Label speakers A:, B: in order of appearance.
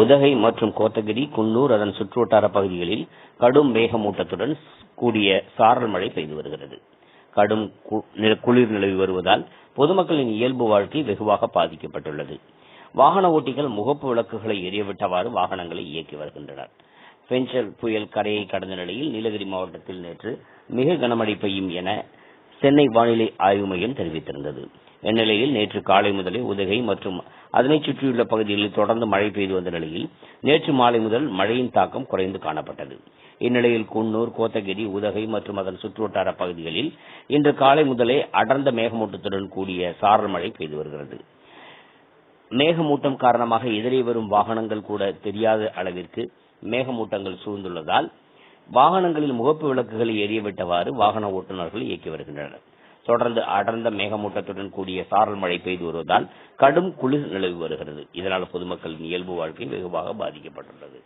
A: உதகை மற்றும் கோத்தகிரி குன்னூர் அதன் சுற்றுவட்டார பகுதிகளில் கடும் மேகமூட்டத்துடன் கூடிய சாரல் மழை பெய்து வருகிறது. கடும் குளிர் நிலவி வருவதால் பொதுமக்களின் இயல்பு வாழ்க்கை வெகுவாக பாதிக்கப்பட்டுள்ளது. வாகன ஓட்டிகள் முகப்பு விளக்குகளை எரியவிட்டவாறு வாகனங்களை இயக்கி வருகின்றனர். பெஞ்சல் புயல் கரையை கடந்த நிலையில் நீலகிரி மாவட்டத்தில் நேற்று மிக கனமழை பெய்யும் என சென்னை வானிலை ஆய்வு மையம் தெரிவித்திருந்தது. இந்நிலையில் நேற்று காலை முதலே உதகை மற்றும் அதனைச் சுற்றியுள்ள பகுதிகளில் தொடர்ந்து மழை பெய்து வந்த நிலையில் நேற்று மாலை முதல் மழையின் தாக்கம் குறைந்து காணப்பட்டது. இந்நிலையில் குன்னூர் கோத்தகிரி உதகை மற்றும் அதன் சுற்றுவட்டார பகுதிகளில் இன்று காலை முதலே அடர்ந்த மேகமூட்டத்துடன் கூடிய சாரல் மழை பெய்து வருகிறது. மேகமூட்டம் காரணமாக எதிரே வரும் வாகனங்கள் கூட தெரியாத அளவிற்கு மேகமூட்டங்கள் சூழ்ந்துள்ளதால் வாகனங்களில் முகப்பு விளக்குகளை எரியவிட்டவாறு வாகன ஓட்டுநர்கள் இயக்கி வருகின்றனர். தொடர்ந்து அடர்ந்த மேகமூட்டத்துடன் கூடிய சாரல் மழை பெய்து வருவதால் கடும் குளிர் நிலவி வருகிறது. இதனால் பொதுமக்களின் இயல்பு வாழ்க்கை வெகுவாக பாதிக்கப்பட்டுள்ளது.